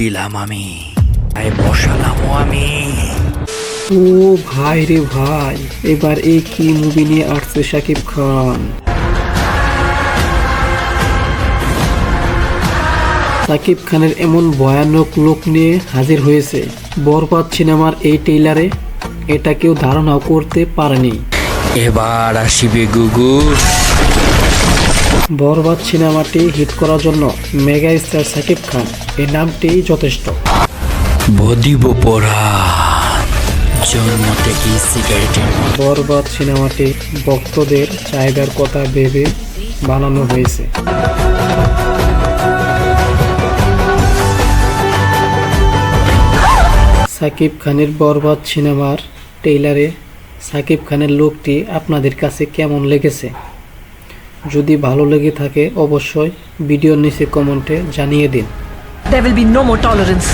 দিলাম আমি। তাই বসালামও আমি। ও ভাই রে ভাই এবার এই কি মুভি নিয়ে আসছে শাকিব খান? শাকিব খানের এমন ভয়ানক লোক নিয়ে হাজির হয়েছে বরবাদ সিনেমার এই টেইলারে এটা কেউ ধারণাও করতে পারেনি। এবার আসিবে গুগু। বরবাদ সিনেমাটি হিট করার জন্য মেগা স্টার শাকিব খান এই নামটি যথেষ্ট। বদিব পড়া জন্ম থেকে সিগারেটের বরবাদ সিনেমাটি ভক্তদের চাহিদার কথা ভেবে বানানো হয়েছে। সাকিব খানের বরবাদ সিনেমার টেইলারে সাকিব খানের লোকটি আপনাদের কাছে কেমন লেগেছে? যদি ভালো লেগে থাকে, অবশ্যই ভিডিওর নিচে কমেন্টে জানিয়ে দিন There will be no more tolerance.